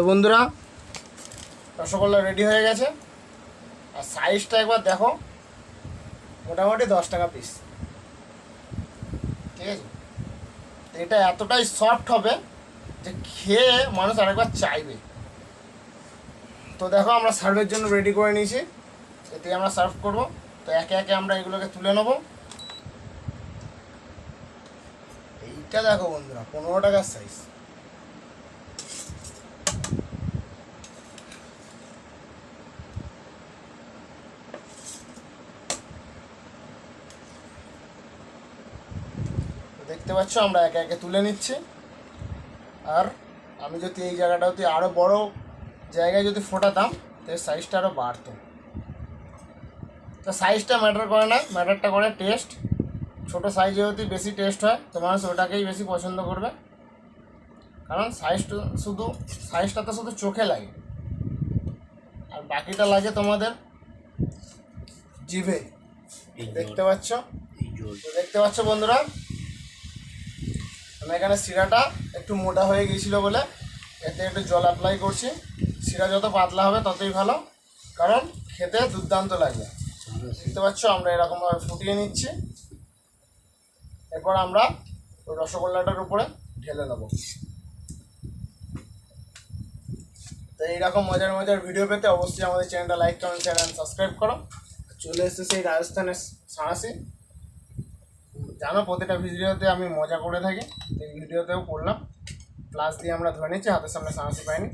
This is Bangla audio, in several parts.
তো বন্ধুরা, রসগোল্লা রেডি হয়ে গেছে। আর সাইজটা একবার দেখো। মোটামুটি দশ টাকা পিস ঠিক আছে? এটা এতটাই সফট হবে যে খেয়ে মানুষ আরেকবার চাইবে। তো দেখো, আমরা সার্ভের জন্য রেডি করে নিয়েছি। এতে আমরা সার্ভ করব। তো একে একে আমরা এগুলোকে তুলে নেব। এইটা দেখো বন্ধুরা, পনেরো টাকার সাইজ দেখতে পাচ্ছ আমরা একে একে তুলে নিচ্ছি। আর আমি যদি এই জায়গাটা যদি আরও বড় জায়গায় যদি ফোটাতাম তাহলে সাইজটা আরও বাড়তো। তো সাইজটা ম্যাটার করে না ম্যাটারটা করে টেস্ট ছোটো সাইজে যদি বেশি টেস্ট হয় তো মানুষ ওটাকেই বেশি পছন্দ করবে। কারণ সাইজটা শুধু সাইজটা তো শুধু চোখে লাগে। আর বাকিটা লাগে তোমাদের জিভে। দেখতে পাচ্ছ? দেখতে পাচ্ছ বন্ধুরা আমি এখানে শিরাটা একটু মোটা হয়ে গিয়েছিল বলে এতে একটু জল অ্যাপ্লাই করছি। শিরা যত পাতলা হবে ততই ভালো, কারণ খেতে দুর্দান্ত লাগবে দেখতে পাচ্ছ আমরা এরকমভাবে ফুটিয়ে নিচ্ছি। এরপর আমরা রসগোল্লাটার উপরে ঢেলে নেব তো এইরকম মজার মজার ভিডিও পেতে অবশ্যই আমাদের চ্যানেলটা লাইক কমেন্ট চ্যানেল সাবস্ক্রাইব করো। চলে এসেছে সেই রাজস্থানের সাঁড়াশি জানো প্রতিটা ভিডিওতে আমি মজা করে থাকি এই ভিডিওতেও করলাম। প্লাস দিয়ে আমরা ধরে নিচ্ছি হাতের সামনে সাঁড়াশি পাইনি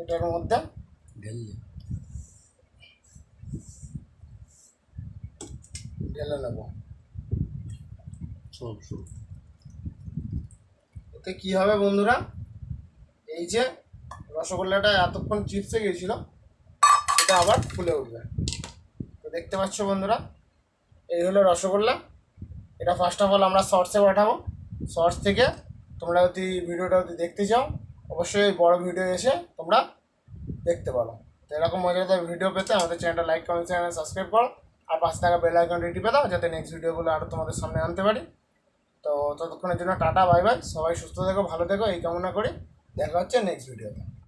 এটার মধ্যে ঢেলে নেব। এতে কি হবে বন্ধুরা? এই যে রসগোল্লাটা এতক্ষণ চিপসে গিয়েছিল সেটা আবার ফুলে উঠবে। দেখতে পাচ্ছ বন্ধুরা? এই হলো রসগোল্লা। এটা ফার্স্ট অফ অল আমরা শর্টসে পাঠাবো। শর্টস থেকে তোমরা যদি ভিডিওটা যদি দেখতে চাও, অবশ্যই বড় ভিডিও এসে তোমরা দেখতে পারো। তো এরকম মজাদার ভিডিও পেতে আমাদের চ্যানেলটা লাইক কমেন্ট চ্যানেল সাবস্ক্রাইব করো। আর পাশে থাকা বেল আইকনটি টিপে দাও, যাতে নেক্সট ভিডিওগুলো আরও তোমাদের সামনে আনতে পারি। তো ততক্ষণের জন্য টাটা বাই বাই সবাই সুস্থ থেকো, ভালো থেকো, এই কামনা করি দেখা হচ্ছে নেক্সট ভিডিওতে